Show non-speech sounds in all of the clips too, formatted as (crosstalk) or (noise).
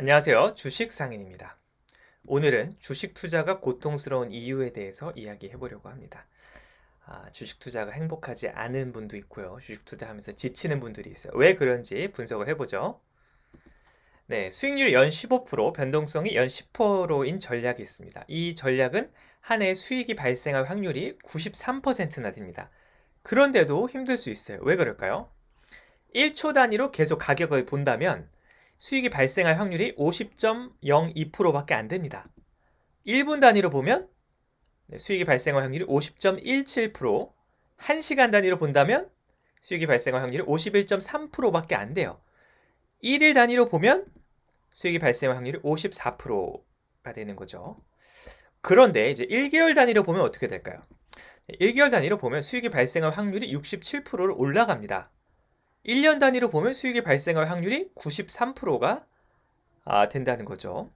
안녕하세요. 주식 상인입니다. 오늘은 주식 투자가 고통스러운 이유에 대해서 이야기해 보려고 합니다. 아, 주식 투자가 행복하지 않은 분도 있고요. 주식 투자하면서 지치는 분들이 있어요. 왜 그런지 분석을 해보죠. 네, 수익률 연 15%, 변동성이 연 10%인 전략이 있습니다. 이 전략은 한 해 수익이 발생할 확률이 93%나 됩니다. 그런데도 힘들 수 있어요. 왜 그럴까요? 1초 단위로 계속 가격을 본다면 수익이 발생할 확률이 50.02%밖에 안 됩니다. 1분 단위로 보면 네, 수익이 발생할 확률이 50.17%, 1시간 단위로 본다면 수익이 발생할 확률이 51.3%밖에 안 돼요. 1일 단위로 보면 수익이 발생할 확률이 54%가 되는 거죠. 그런데 이제 1개월 단위로 보면 어떻게 될까요? 1개월 단위로 보면 수익이 발생할 확률이 67%로 올라갑니다. 1년 단위로 보면 수익이 발생할 확률이 93%가 아, 된다는 거죠.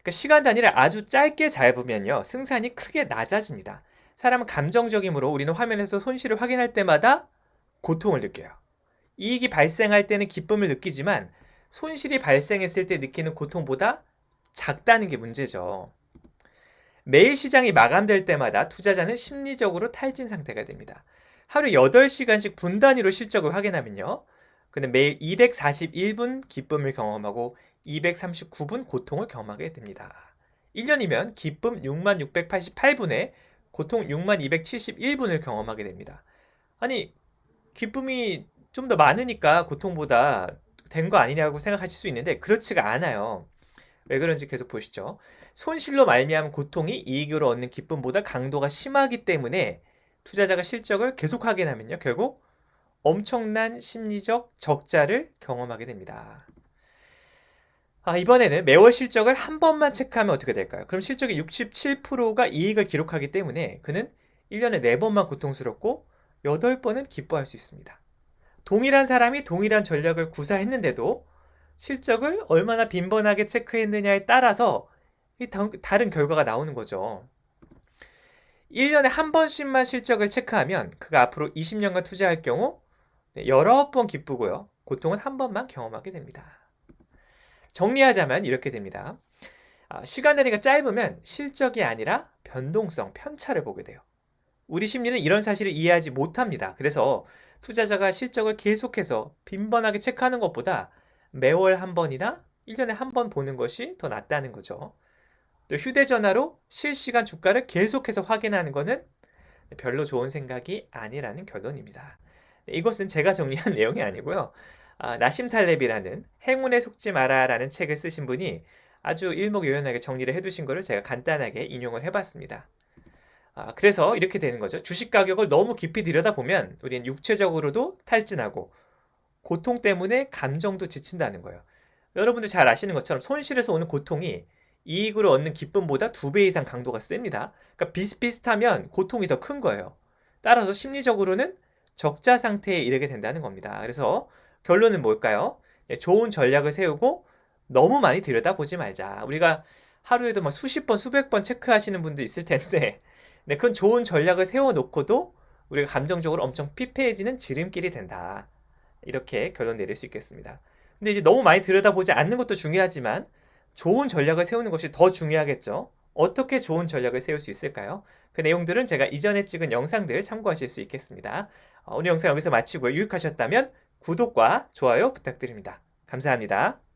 그러니까 시간 단위를 아주 짧게 잡으면요. 승산이 크게 낮아집니다. 사람은 감정적이므로 우리는 화면에서 손실을 확인할 때마다 고통을 느껴요. 이익이 발생할 때는 기쁨을 느끼지만 손실이 발생했을 때 느끼는 고통보다 작다는 게 문제죠. 매일 시장이 마감될 때마다 투자자는 심리적으로 탈진 상태가 됩니다. 하루 8시간씩 분 단위로 실적을 확인하면요. 그는 매일 241분 기쁨을 경험하고 239분 고통을 경험하게 됩니다. 1년이면 기쁨 6688분에 고통 6271분을 경험하게 됩니다. 아니, 기쁨이 좀 더 많으니까 고통보다 된 거 아니냐고 생각하실 수 있는데 그렇지가 않아요. 왜 그런지 계속 보시죠. 손실로 말미암은 고통이 이익으로 얻는 기쁨보다 강도가 심하기 때문에 투자자가 실적을 계속 확인하면요. 결국 엄청난 심리적 적자를 경험하게 됩니다. 아, 이번에는 매월 실적을 한 번만 체크하면 어떻게 될까요? 그럼 실적의 67%가 이익을 기록하기 때문에 그는 1년에 4번만 고통스럽고 8번은 기뻐할 수 있습니다. 동일한 사람이 동일한 전략을 구사했는데도 실적을 얼마나 빈번하게 체크했느냐에 따라서 다른 결과가 나오는 거죠. 1년에 한 번씩만 실적을 체크하면 그가 앞으로 20년간 투자할 경우 네, 여러 번 기쁘고요. 고통은 한 번만 경험하게 됩니다. 정리하자면 이렇게 됩니다. 아, 시간 단위가 짧으면 실적이 아니라 변동성, 편차를 보게 돼요. 우리 심리는 이런 사실을 이해하지 못합니다. 그래서 투자자가 실적을 계속해서 빈번하게 체크하는 것보다 매월 한 번이나 1년에 한 번 보는 것이 더 낫다는 거죠. 또 휴대전화로 실시간 주가를 계속해서 확인하는 것은 별로 좋은 생각이 아니라는 결론입니다. 이것은 제가 정리한 (laughs) 내용이 아니고요. 아, 나심 탈렙이라는 행운에 속지 마라라는 책을 쓰신 분이 아주 일목요연하게 정리를 해두신 것을 제가 간단하게 인용을 해봤습니다. 아, 그래서 이렇게 되는 거죠. 주식 가격을 너무 깊이 들여다보면 우리는 육체적으로도 탈진하고 고통 때문에 감정도 지친다는 거예요. 여러분들 잘 아시는 것처럼 손실에서 오는 고통이 이익을 얻는 기쁨보다 두 배 이상 강도가 셉니다. 그러니까 비슷비슷하면 고통이 더 큰 거예요. 따라서 심리적으로는 적자 상태에 이르게 된다는 겁니다. 그래서 결론은 뭘까요? 예, 좋은 전략을 세우고 너무 많이 들여다보지 말자. 우리가 하루에도 막 수십 번, 수백 번 체크하시는 분도 있을 텐데, (laughs) 네, 그건 좋은 전략을 세워놓고도 우리가 감정적으로 엄청 피폐해지는 지름길이 된다. 이렇게 결론 내릴 수 있겠습니다. 근데 이제 너무 많이 들여다보지 않는 것도 중요하지만 좋은 전략을 세우는 것이 더 중요하겠죠. 어떻게 좋은 전략을 세울 수 있을까요? 그 내용들은 제가 이전에 찍은 영상들 참고하실 수 있겠습니다. 어, 오늘 영상 여기서 마치고요. 유익하셨다면 구독과 좋아요 부탁드립니다. 감사합니다.